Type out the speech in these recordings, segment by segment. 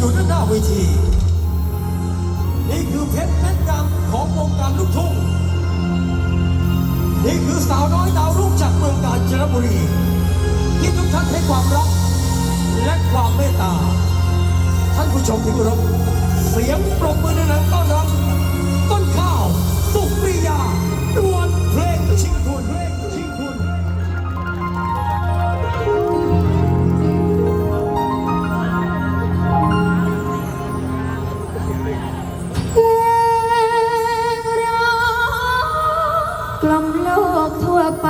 อยู่ด้านหน้าเวที นี่คือเพชรเม็ดงาของวงการลูกทุ่ง นี่คือสาวน้อยดาวรุ่งจากเมืองกาญจนบุรี ที่ทุกท่านให้ความรัก และความเมตตา ท่านผู้ชมที่เคารพเสียงปรบมือในนั้นต้อนรับ ต้นข้าว กลมโลกทั่วไป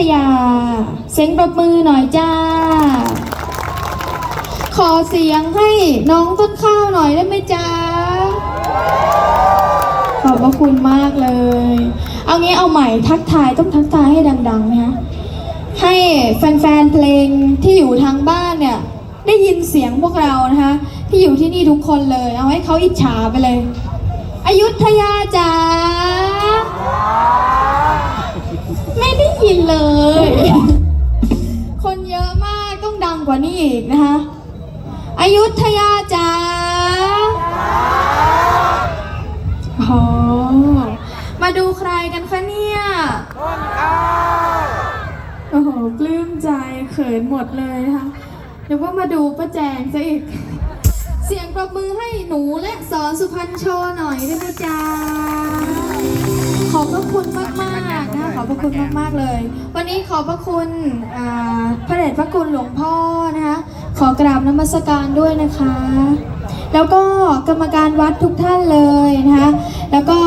รีอยุธยา เสียงปรบมือหน่อยจ้า ขอเสียงให้น้องต้นข้าวหน่อยได้ไหมจ๊ะขอบพระคุณมากเลย เอางี้เอาใหม่ทักทายต้องทักทายให้ดังๆนะให้แฟนๆเพลงที่อยู่ทางบ้านเนี่ย ได้ยินเสียงพวกเรานะคะ ที่อยู่ที่นี่ทุกคนเลย เอาให้เขาอิจฉาไปเลย อยุธยาจ๋า ยินเลย คนเยอะมากต้องดังกว่านี้อีกนะคะอายุธยาจ๋าอ๋อมาดูใครกันคะเนี่ยโอ้โหปลื้มใจเขินหมดเลยนะคะเดี๋ยวว่ามาดูป้าแจงซะอีก เสียงปรบมือให้หนูและสอนสุพรรณโชว์หน่อยได้ไหมจ๊ะ ขอบพระคุณมากมากนะคะขอบพระคุณมากมากเลย วันนี้ขอบพระคุณพระเดชพระคุณหลวงพ่อนะคะขอกราบนมัสการด้วยนะคะ แล้วก็กรรมการวัดทุกท่านเลยนะคะแล้วก็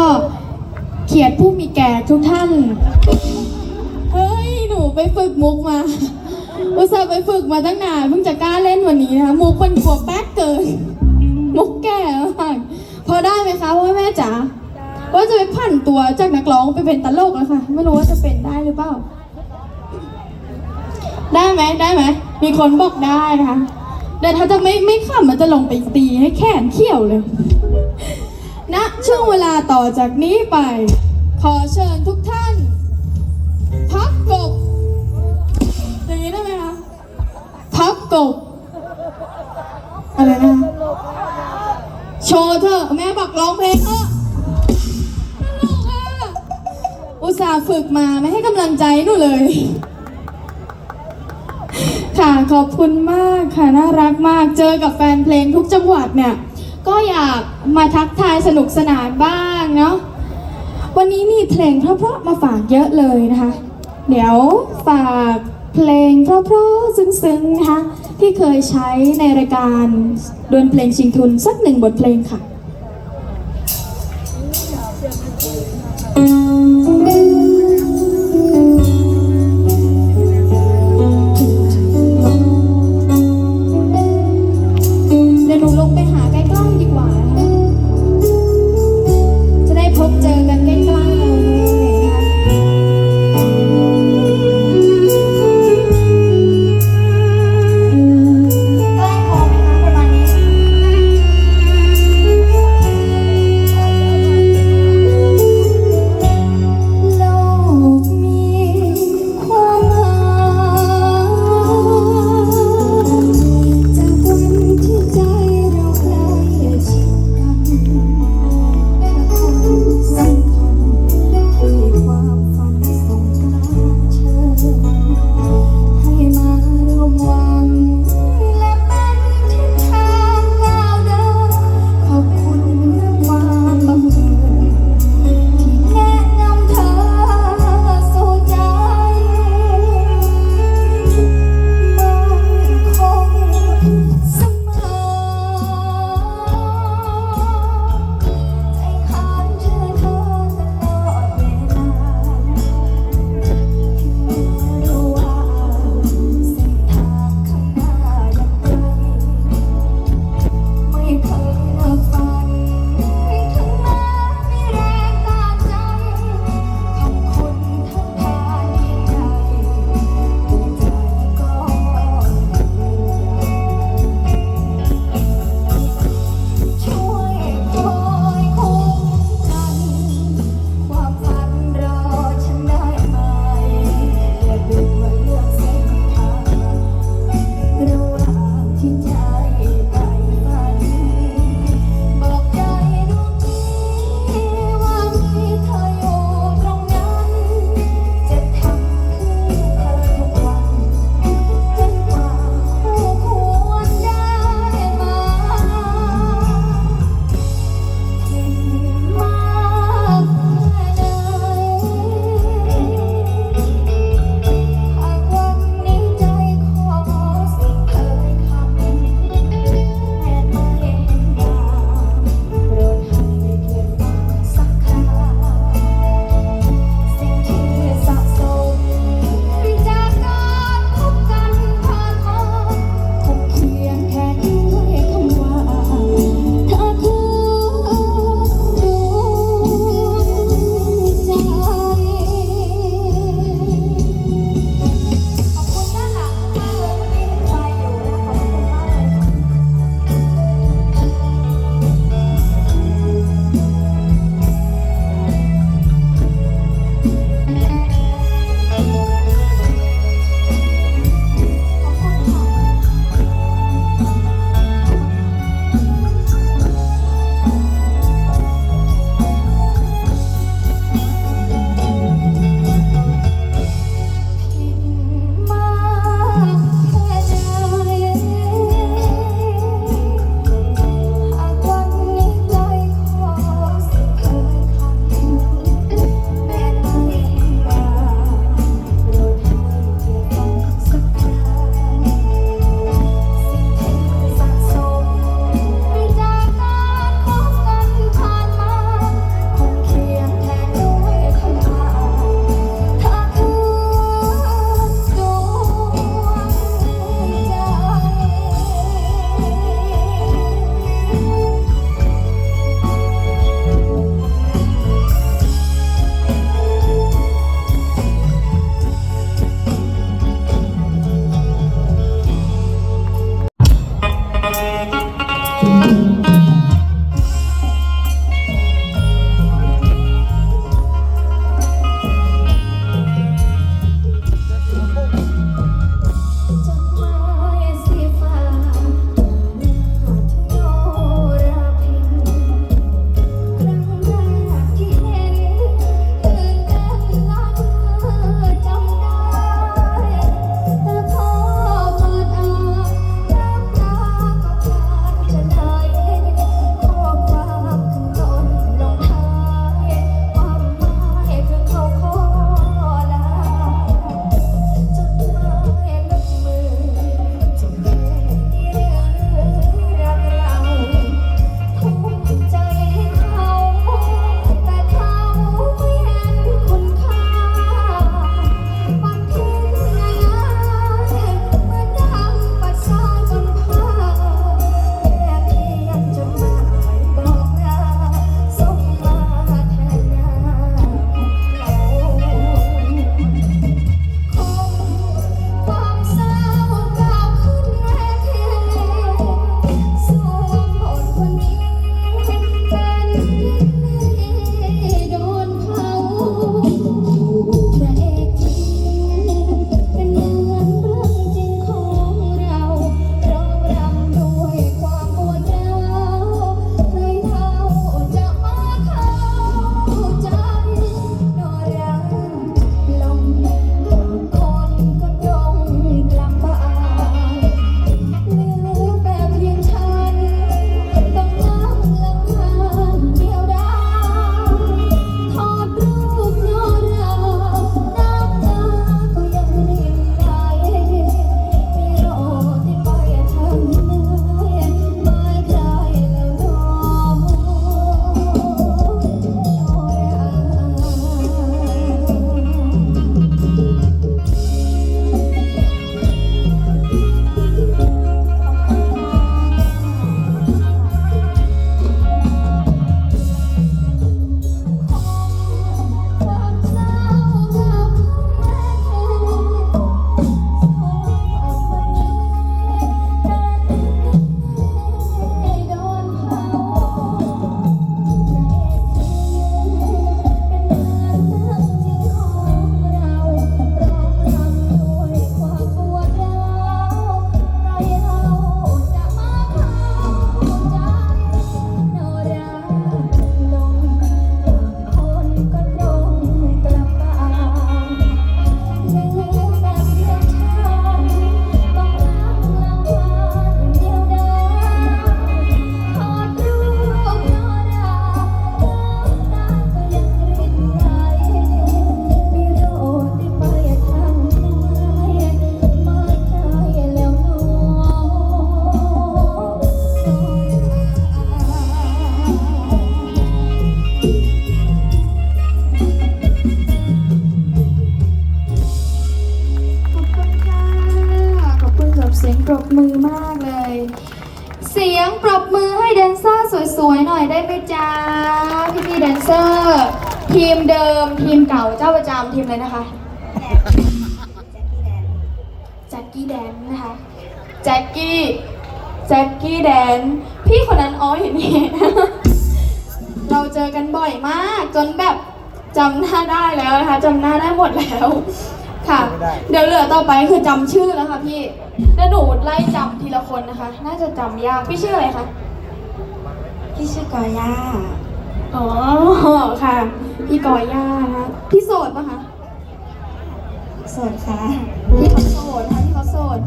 เขียดผู้มีแก่ทุกท่านเฮ้ยหนูไปฝึกมุกมาอุตส่าห์ไปฝึกมาตั้งนานเพิ่งจะกล้าเล่นวันนี้นะคะมุกมันกลัวแป๊กเกินมุกแก่มากพอได้ไหมคะพ่อแม่จ๋า ว่าจะไปผันตัวจากนักร้องไปเป็นตลกแล้วค่ะ ไม่รู้ว่าจะเป็นได้หรือเปล่า ได้ไหมได้ไหม มีคนบอกได้นะคะแต่ถ้าจะไม่ไม่ขำมันจะลงไปตีให้แขนเขี้ยวเลยณช่วงเวลาต่อจากนี้ไป ขอเชิญทุกท่าน พักกบอย่างนี้ได้ไหมคะพับกบอะไรนะคะโชว์เถอะแม่บอกร้องเพลงเถอะ อุตส่าห์ฝึกมาไม่ให้กำลังใจหนูเลย ค่ะขอบคุณมากค่ะน่ารักมากเจอกับแฟนเพลงทุกจังหวัดเนี่ย ก็อยากมาทักทายสนุกสนานบ้างเนาะวันนี้มีเพลงเพราะๆมาฝากเยอะเลยนะคะ เดี๋ยวฝากเพลงเพราะๆซึ้งๆนะคะที่เคยใช้ในรายการดวลเพลงชิงทุนสักหนึ่งบทเพลงค่ะเาเจ้าประจำทีมอะไรนะคะ แจ็คกี้แดนนะคะ แจ็คกี้ แจ็คกี้แดน พี่คนนั้นอ๋ออยู่นี่เราเจอกันบ่อยมาก จนแบบจำหน้าได้แล้วนะคะจำหน้าได้หมดแล้ว ค่ะ เดี๋ยวเหลือต่อไปคือจำชื่อแล้วค่ะพี่แล้วหนูไล่จำทีละคนนะคะ น่าจะจำยาก พี่ชื่ออะไรคะ พี่ชื่อกอย่า อ๋อค่ะ พี่กอย่านะคะพี่โสดปะคะสวัสดค่ะพี่เขาโสดนะคะพี่เขาโสด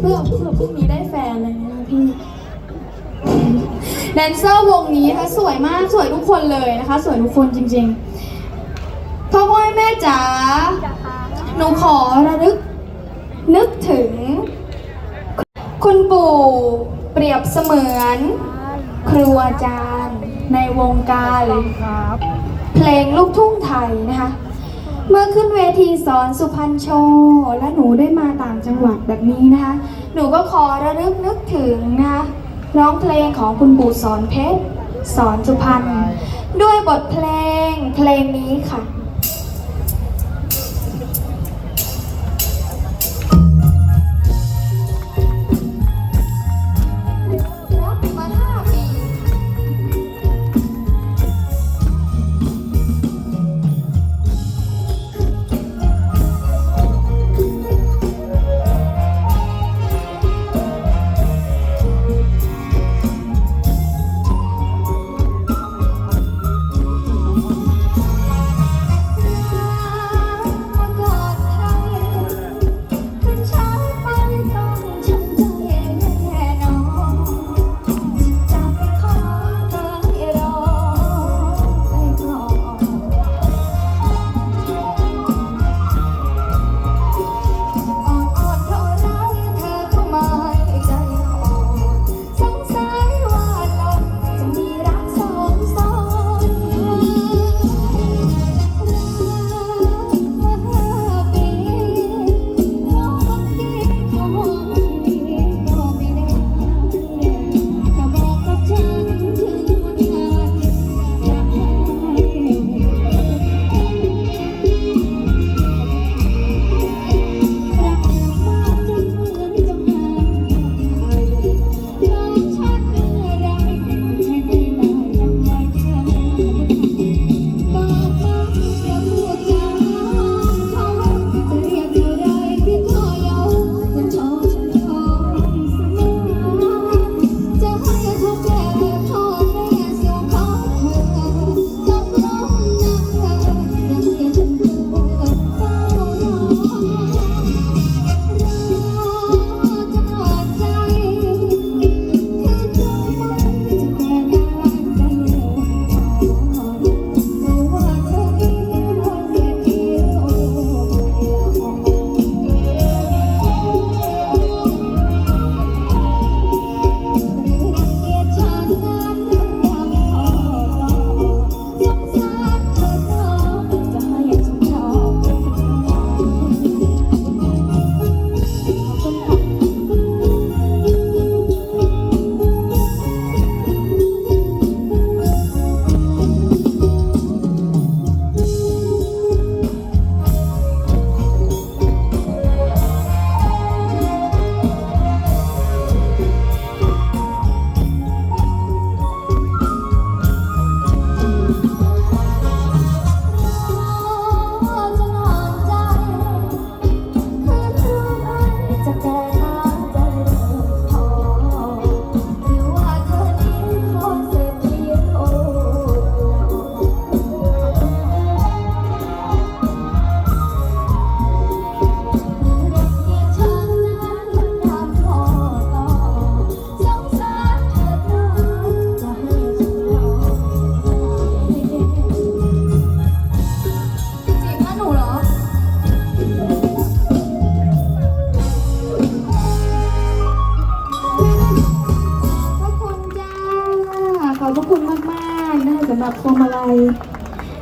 เพื่อเพื่อพรุ่งนี้ได้แฟนอะไรเงี้ยนะพี่แดนเซอร์วงนี้นะคะสวยมากสวยทุกคนเลยนะคะ สวยทุกคนจริงๆพ่อพ่อแม่จ๋าหนูขอระลึก นึกถึง คุณปู่เปรียบเสมือน ครูอาจารย์ ในวงการเพลงลูกทุ่งไทยนะคะ เมื่อขึ้นเวทีสอนสุพรรณโชว์และหนูได้มาต่างจังหวัดแบบนี้นะคะ หนูก็ขอระลึกนึกถึงนะคะร้องเพลงของคุณปู่สอนเพชรสอนสุพรรณด้วยบทเพลงเพลงนี้ค่ะ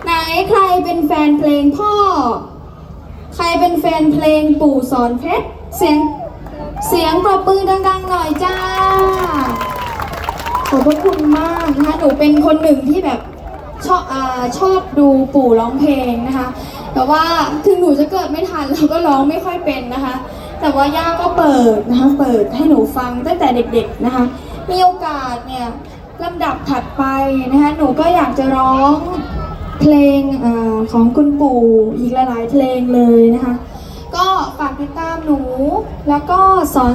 ไหนใครเป็นแฟนเพลงพ่อ ใครเป็นแฟนเพลงปู่สอนเพชร เสียงเสียงปรบมือดังๆหน่อยจ้า ขอบพระคุณมากนะคะ หนูเป็นคนหนึ่งที่แบบชอบอชอบดูปู่ร้องเพลงนะคะ แต่ว่าถึงหนูจะเกิดไม่ทันเราก็ร้องไม่ค่อยเป็นนะคะ แต่ว่าย่าก็เปิดนะคะ เปิดให้หนูฟังตั้งแต่เด็กๆนะคะ มีโอกาสเนี่ย ลำดับถัดไปนะคะหนูก็อยากจะร้องเพลงอของคุณปู่อีกหลายๆเพลงเลยนะคะ ก็ฝากติดตามหนูแล้วก็สอน